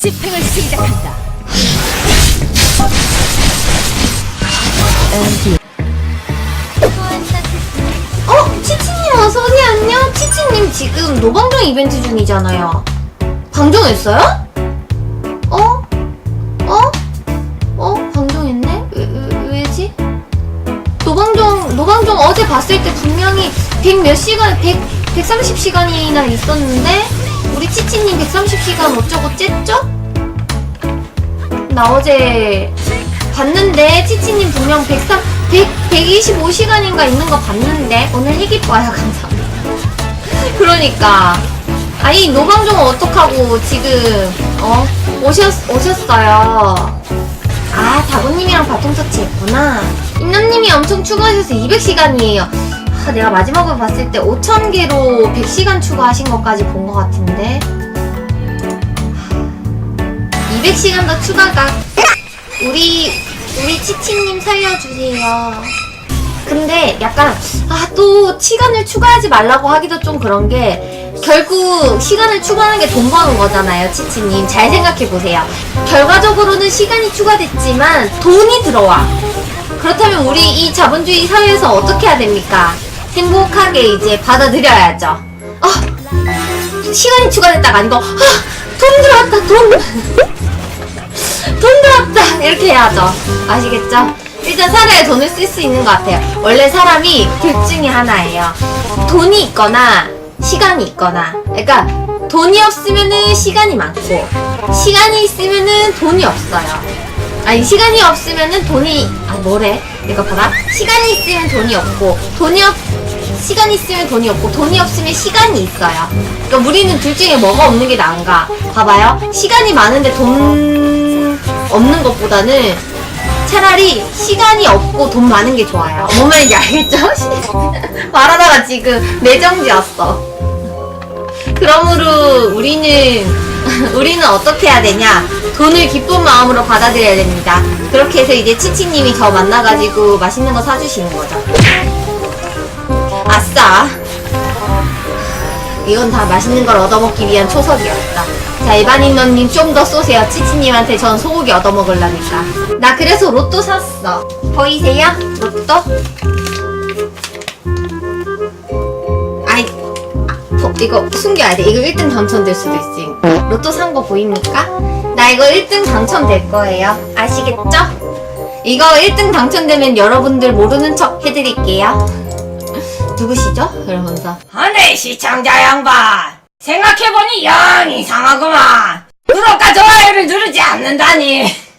집행을 시작한다. 어? 치치님 어서 오니 안녕? 치치님 지금 노방종 이벤트 중이잖아요. 방종했어요? 어? 어? 어? 방종했네? 왜, 왜, 왜지? 노방종, 노방종 어제 봤을 때 분명히 100 몇 시간, 100, 130시간이나 있었는데 우리 치치님 130 시간 어쩌고 쨌죠? 나 어제 봤는데 치치님 분명 103, 100, 125시간인가 있는 거 봤는데 오늘 희귀 봐요 감사합니다. 그러니까. 아니 노방종은 어떡하고 지금 어? 오셨, 오셨어요. 아 다구님이랑 바통 터치 했구나. 인나님이 엄청 추가하셔서 200시간이에요. 아, 내가 마지막으로 봤을 때 5000개로 100시간 추가하신 것까지 본 것 같은데 200시간 더 추가가 우리 우리 치치님 살려주세요. 근데 약간 아 또 시간을 추가하지 말라고 하기도 좀 그런 게 결국 시간을 추가하는 게 돈 버는 거잖아요, 치치님. 잘 생각해 보세요. 결과적으로는 시간이 추가됐지만 돈이 들어와. 그렇다면 우리 이 자본주의 사회에서 어떻게 해야 됩니까? 행복하게 이제 받아들여야죠. 아 시간이 추가됐다가 아니고 아 돈 들어왔다 돈. 돈 들었다 이렇게 해야죠. 아시겠죠? 일단 살아야 돈을 쓸 수 있는 것 같아요. 원래 사람이 둘 중에 하나예요. 돈이 있거나 시간이 있거나. 그러니까 돈이 없으면은 시간이 많고 시간이 있으면은 돈이 없어요. 아니 시간이 없으면은 돈이 아 뭐래? 이거 봐봐 시간이 있으면 돈이 없고 돈이 없 시간이 있으면 돈이 없고 돈이 없으면 시간이 있어요. 그러니까 우리는 둘 중에 뭐가 없는 게 나은가? 봐봐요. 시간이 많은데 돈 없는 것보다는 차라리 시간이 없고 돈 많은 게 좋아요 뭔 말인지 알겠죠? 말하다가 지금 내정지 왔어 그러므로 우리는 우리는 어떻게 해야 되냐? 돈을 기쁜 마음으로 받아들여야 됩니다. 그렇게 해서 이제 치치님이 저 만나가지고 맛있는 거 사주시는 거죠. 아싸. 이건 다 맛있는 걸 얻어먹기 위한 초석이었다. 자, 일반인 너님 좀 더 쏘세요. 치치님한테 전 소고기 얻어먹으려니까. 나 그래서 로또 샀어. 보이세요? 로또? 아이, 어, 이거 숨겨야 돼. 이거 1등 당첨될 수도 있으니. 로또 산 거 보입니까? 나 이거 1등 당첨될 거예요. 아시겠죠? 이거 1등 당첨되면 여러분들 모르는 척 해드릴게요. 누구시죠? 이러면서. 아네 시청자 양반 생각해보니 영 이상하구만. 구독과 좋아요를 누르지 않는다니